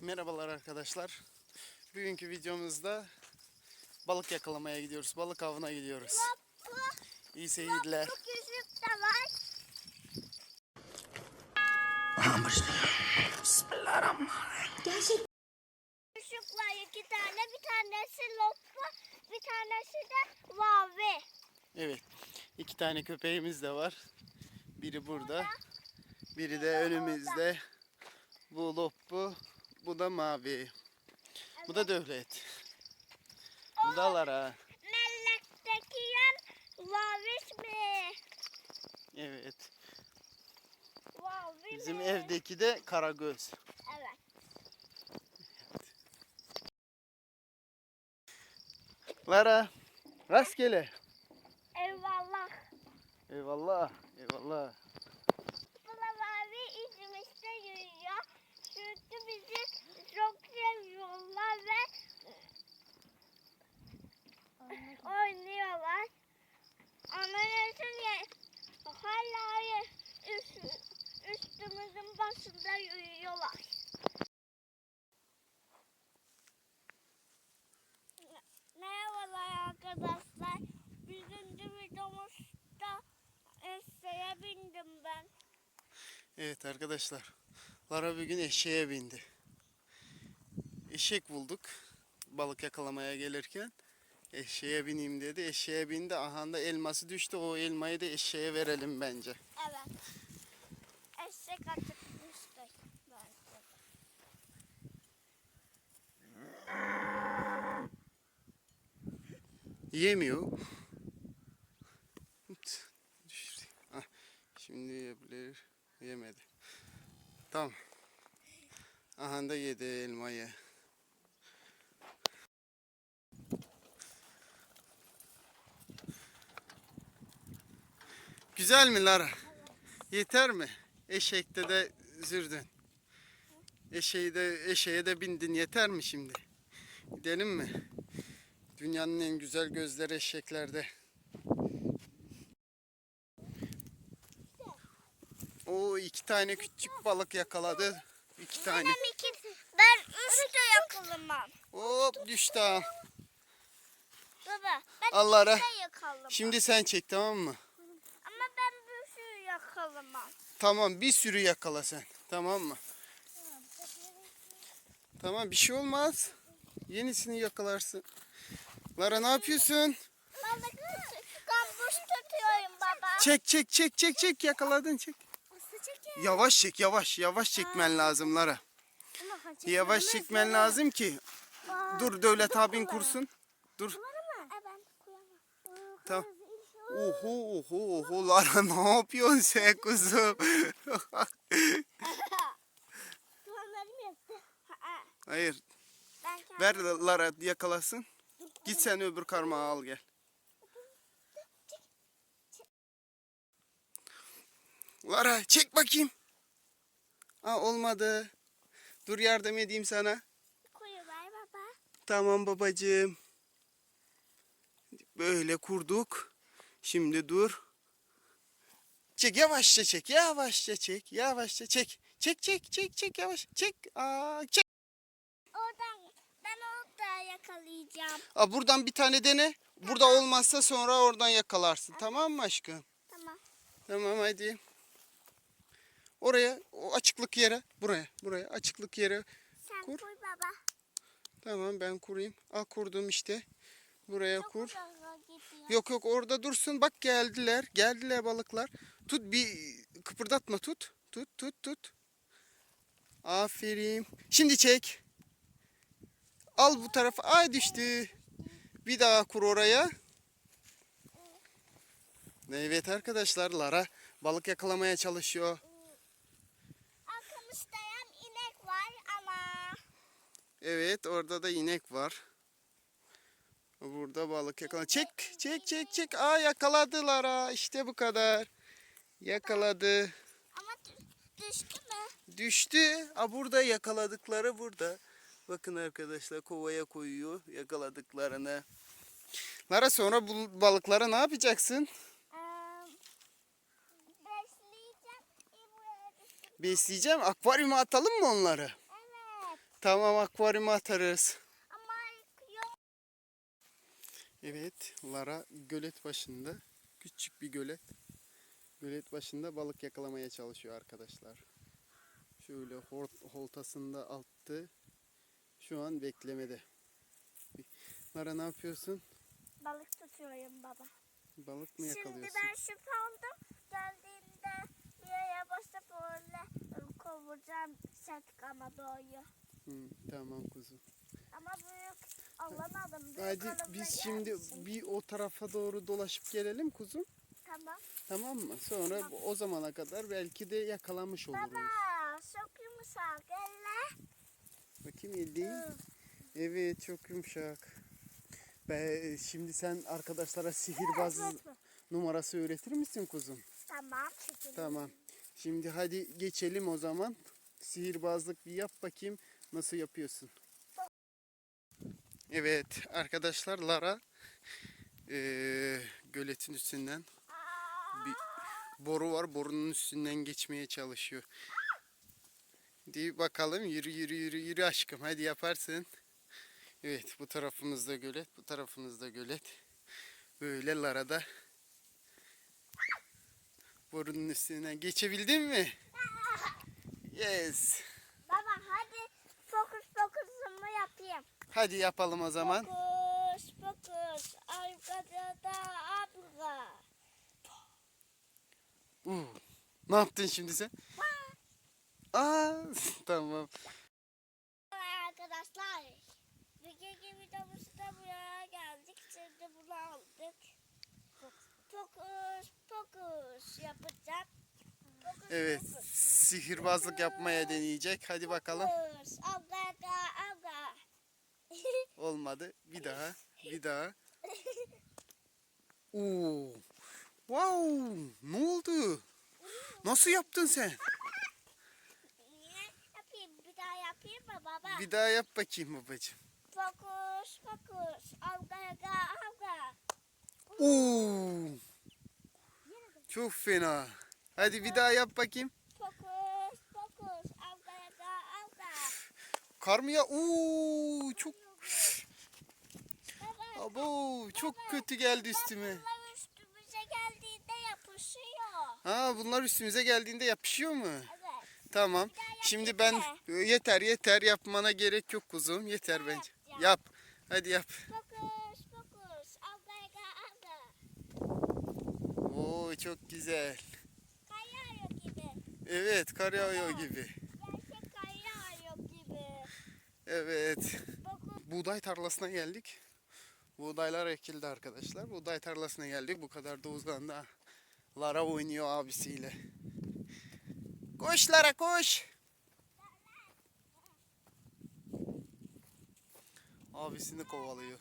Merhabalar arkadaşlar. Bugünkü videomuzda balık yakalamaya gidiyoruz. Balık avına gidiyoruz. İyi seyirler. Bu küçük var. İki tane. Bir tanesi lokma, bir tanesi de mavi. Evet. iki tane köpeğimiz de var. Biri burada. Biri de önümüzde. Bu loppu. Bu da mavi. Bu da dövlet. Bu da lara. Mellekteki yan mavi mi? Evet. Mavi Bizim mi? evdeki de karagöz. Evet. Lara. Rastgele. Eyvallah. Eyvallah. Eyvallah. Bu da mavi İzmir'de yürüyor. Çünkü bizi çok seviyorlar ve oynuyorlar. Ama neden ya hala üst, üstümüzün başında yürüyorlar. Merhabalar arkadaşlar. Birinci videomuzda eşeğe bindim ben. Evet arkadaşlar. Lara bugün eşeğe bindi. Eşek bulduk. Balık yakalamaya gelirken. Eşeğe bineyim dedi. Eşeğe bindi. Aha da elması düştü. O elmayı da eşeğe verelim bence. Evet. Eşek acıkmıştı bence. Yemiyor. Düştü. Ah, şimdi yiyebilir. Yemedi. Tamam. Aha da yedi elmayı. Güzel mi Lara? Yeter mi? Eşekte de zürdün. Eşeği de eşeğe de bindin yeter mi şimdi? Gidelim mi? Dünyanın en güzel gözleri eşeklerde. O iki tane küçük balık yakaladı. İki tane. Benim iki, ben üç de yakalamam. Hop düştü ha. Baba ben Allah'a. iki de yakalamam. Şimdi sen çek tamam mı? Ama ben bir sürü yakalamam. Tamam bir sürü yakala sen. Tamam mı? Tamam bir şey olmaz. Yenisini yakalarsın. Lara ne yapıyorsun? Balık tutuyorum baba. Çek çek çek çek çek yakaladın çek. Yavaş çek yavaş yavaş çekmen lazım Lara. Yavaş çekmen lazım ki. Dur Devlet abin kursun. Dur. Tamam. Oho oho oho Lara ne yapıyorsun sen kuzum? Hayır ver Lara yakalasın. Git sen öbür karmağı al gel. Lara çek bakayım. Aa, olmadı. Dur yardım edeyim sana. Kuyu ver baba. Tamam babacığım. Böyle kurduk. Şimdi dur. Çek yavaşça çek. Yavaşça çek. Yavaşça çek. Çek çek çek çek yavaş. Çek. Aa, çek. Oradan ben orada yakalayacağım. Aa, buradan bir tane dene. Burada olmazsa sonra oradan yakalarsın. Tamam mı aşkım? Tamam. Tamam hadi. Oraya o açıklık yere. Buraya. Buraya açıklık yere. Sen Kur. koy baba. Tamam ben kurayım. Al kurdum işte. Buraya Çok kur. uzağa gidiyor. Yok yok orada dursun. Bak geldiler. Geldiler balıklar. Tut bir kıpırdatma tut. Tut tut tut. Aferin. Şimdi çek. Al bu tarafa. Ay düştü. Bir daha kur oraya. Evet arkadaşlar Lara balık yakalamaya çalışıyor. Arkamızda yan inek var ama. Evet orada da inek var. Burada balık yakala. Çek çek çek çek. Aa yakaladılar ha. İşte bu kadar. Yakaladı. Ama dü- düştü mü? Düştü. Aa burada yakaladıkları burada. Bakın arkadaşlar kovaya koyuyor yakaladıklarını. Lara sonra bu balıklara ne yapacaksın? Besleyeceğim. Besleyeceğim. Akvaryuma atalım mı onları? Tamam akvaryuma atarız. Ama. Evet, Lara gölet başında. Küçük bir gölet. Gölet başında balık yakalamaya çalışıyor arkadaşlar. Şöyle hort- holtasında attı. Şu an beklemede. Lara ne yapıyorsun? Balık tutuyorum baba. Balık mı Şimdi yakalıyorsun? ben şüphe oldum. Geldiğinde bir yere basıp öyle kovuracağım şatkama doğuyor. Hı, tamam kuzum. Ama büyük alamadım. Büyük Hadi biz şimdi gelsin. bir o tarafa doğru dolaşıp gelelim kuzum. Tamam. Tamam mı? Sonra o zamana kadar belki de yakalamış oluruz. Baba çok yumuşak elle. Bakayım elde. Evet çok yumuşak. Be, şimdi sen arkadaşlara sihirbaz numarası öğretir misin kuzum? Tamam. çekilin. Tamam. Şimdi hadi geçelim o zaman. Sihirbazlık bir yap bakayım nasıl yapıyorsun. Evet arkadaşlar Lara eee, göletin üstünden bir boru var. Borunun üstünden geçmeye çalışıyor. Di bakalım yürü yürü yürü yürü aşkım hadi yaparsın. Evet bu tarafımızda gölet bu tarafımızda gölet. Böyle Lara'da borunun üstünden geçebildin mi? Yes. Baba hadi fokus fokusumu yapayım. Hadi yapalım o zaman. Fokus fokus. Arkada da abla. Uh, ne yaptın şimdi sen? Aa, tamam. Arkadaşlar. Bugünkü videomuzda buraya geldik. Şimdi bunu aldık. Fokus fokus yapacağım. Evet, sihirbazlık yapmaya deneyecek. Hadi bakalım. Olmadı. Bir daha, bir daha. Oo. Wow, ne oldu? Nasıl yaptın sen? Yapayım? Bir daha yapayım mı baba? Bir daha yap bakayım babacığım. Fokus fokus. Abla abla abla. Oo. Çok fena. Hadi bir daha yap bakayım. Fokus fokus. Abla abla. Kar mı ya? Oo, çok Baba. abo çok kötü geldi üstüme. Bunlar üstümüze geldiğinde yapışıyor. Ha bunlar üstümüze geldiğinde yapışıyor mu? Evet. Tamam. Şimdi ben yeter yeter yapmana gerek yok kuzum. Yeter bence. Yap. Hadi yap. Fokus fokus. Abla abla. Oo çok güzel. Evet kar yağıyor gibi. Gerçek kar yağıyor gibi. Evet. Buğday tarlasına geldik. Buğdaylar ekildi arkadaşlar. Buğday tarlasına geldik. Bu kadar da uzandı. Lara oynuyor abisiyle. Koş Lara koş. Abisini kovalıyor.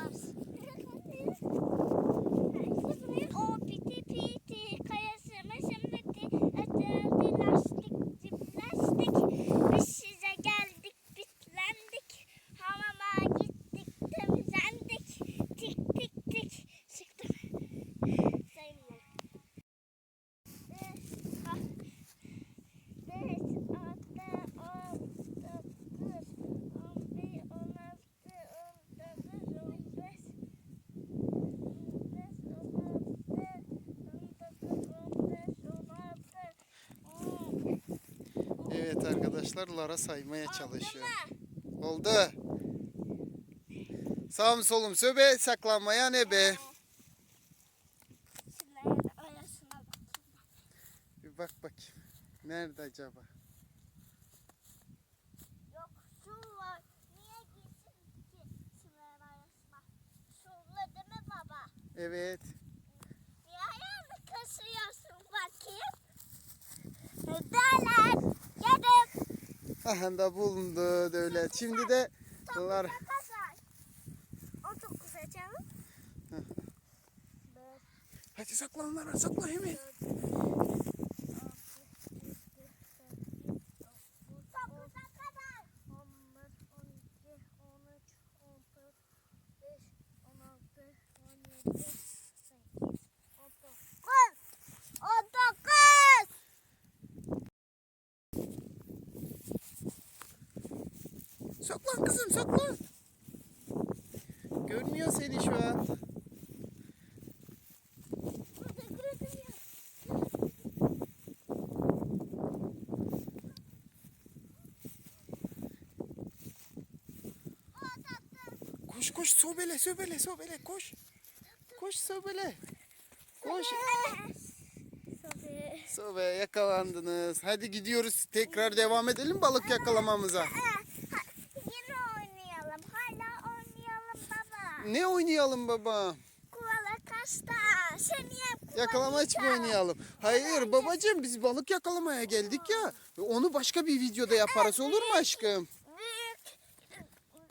Mars. Evet arkadaşlar Lara saymaya çalışıyor. Oldu. Sağım solum söbe saklanmaya ne be. Bir bak bakayım. Nerede acaba? Yok su var. Niye gitsin ki şunların arasına? Sulu değil mi baba? Evet. Niye ayağını kasıyorsun bakayım? Neden? Gelin. Aha da bulundu öyle. Şimdi de canım. Hadi saklan Lara saklan hemen. Saklan kızım saklan. Görmüyor seni şu an. Koş koş sobele sobele sobele koş. Koş sobele. Koş. Tabii. Sobe yakalandınız. Hadi gidiyoruz. Tekrar devam edelim balık yakalamamıza. Yine oynayalım. Hala oynayalım baba. Ne oynayalım baba? Kovala kasta. Seni hep Yakalamaç mı oynayalım? Hayır babacığım biz balık yakalamaya geldik ya. Onu başka bir videoda yaparız olur mu aşkım? Büyük.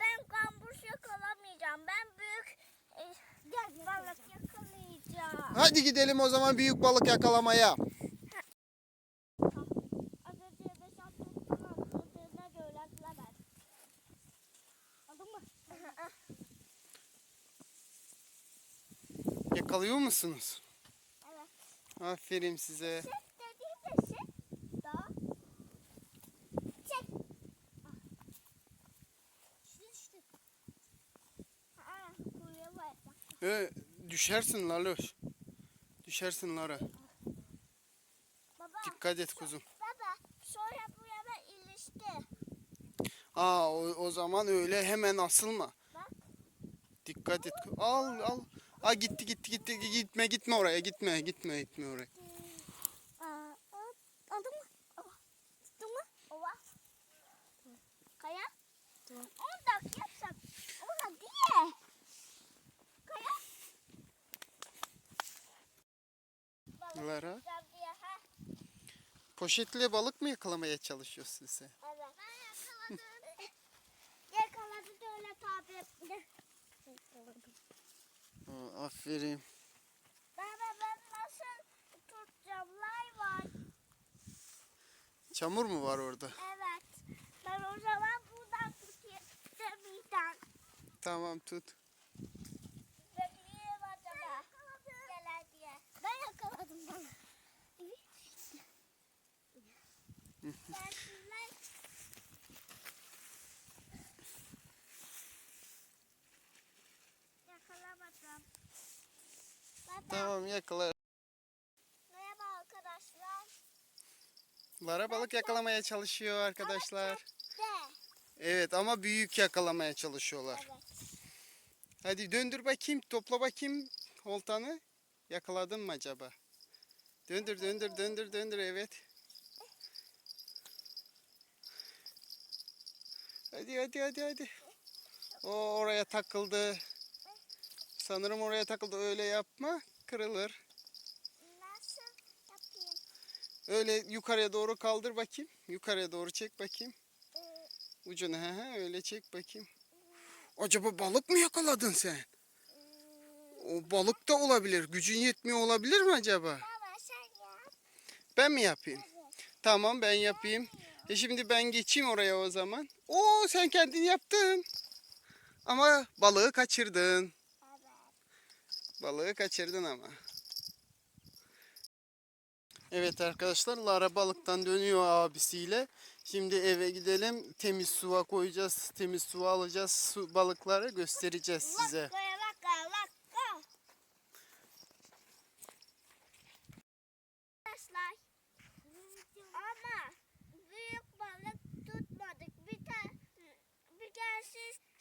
Ben kambuş yakalamayacağım. Ben büyük e, balık yakalayacağım. Hadi gidelim o zaman büyük balık yakalamaya. Az önce de sen tuttun atladığına göre atlamaz. Aldın mı? Yakalıyor musunuz? evet. Aferin size. Çek çek. Daha. Çek. Ah. Düştü düştü. Aa. Ee, düşersin Laloş. Düşersin Lara. Baba. Dikkat et kuzum. Baba. Sonra bu yana ilişti. Aa o, o zaman öyle hemen asılma. Bak. Dikkat et. Al al. Aa gitti gitti gitti gitme gitme oraya gitme gitme gitme oraya. Al- aldın mı? Ova. Tuttun mu? Ova. Kaya. On dakika yapsak. Ona diye. Kaya. Balık Lara. Poşetle balık mı yakalamaya çalışıyorsun sen? Evet. Ben yakaladım. Yakaladı da öyle tabi. Yakaladım. Aa, aferin. Baba ben nasıl tutacağım? Lay var. Çamur mu var orada? Evet. Ben o zaman buradan tutayım. Demeyeceğim. Tamam tut. Bekleyeyim acaba. Gelir diye. Ben yakaladım ben Tamam yakala. merhaba arkadaşlar. Lara balık yakalamaya çalışıyor arkadaşlar. Evet ama büyük yakalamaya çalışıyorlar. Evet. Hadi döndür bakayım, topla bakayım oltanı. Yakaladın mı acaba? Döndür, döndür, döndür, döndür. Evet. Hadi, hadi, hadi, hadi. O oraya takıldı. Sanırım oraya takıldı. Öyle yapma, kırılır. Nasıl yapayım? Öyle yukarıya doğru kaldır bakayım. Yukarıya doğru çek bakayım. Ee, Ucunu he he öyle çek bakayım. Acaba balık mı yakaladın sen? O balık da olabilir. Gücün yetmiyor olabilir mi acaba? baba sen yap. Ben mi yapayım? Evet. Tamam ben yapayım. E şimdi ben geçeyim oraya o zaman. Oo sen kendin yaptın. Ama balığı kaçırdın. Balığı kaçırdın ama. Evet arkadaşlar Lara balıktan dönüyor abisiyle. Şimdi eve gidelim. Temiz suya koyacağız. Temiz su alacağız. Su balıkları göstereceğiz size. Laka laka laka. Arkadaşlar ama büyük balık tutmadık. Bir tane bir kere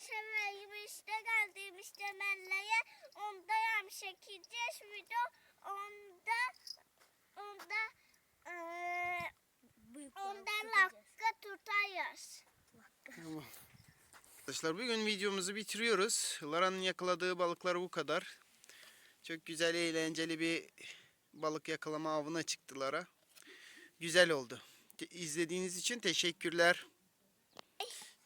siz severmişte geldiğimizde melleye onda yem çekeceğiz video onda onda eee ondan lakka tutayız. Tamam. Arkadaşlar bugün videomuzu bitiriyoruz. Lara'nın yakaladığı balıklar bu kadar. Çok güzel, eğlenceli bir balık yakalama avına çıktı Lara. Güzel oldu. Te- İzlediğiniz için teşekkürler.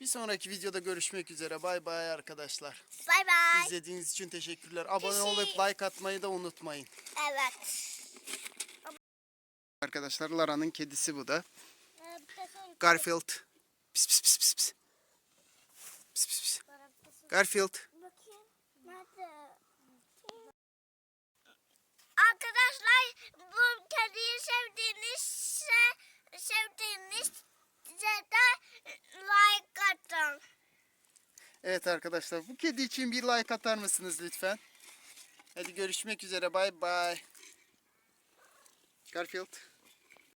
Bir sonraki videoda görüşmek üzere. Bay bay arkadaşlar. Bay bay. İzlediğiniz için teşekkürler. Abone Teşekkür- olup like atmayı da unutmayın. Evet. Arkadaşlar Lara'nın kedisi bu da. Garfield. Pis pis pis pis pis. Pis pis pis. Garfield. Arkadaşlar bu kediyi sevdiğinizse sevdiğinizse Evet arkadaşlar bu kedi için bir like atar mısınız lütfen? Hadi görüşmek üzere bay bay. Garfield.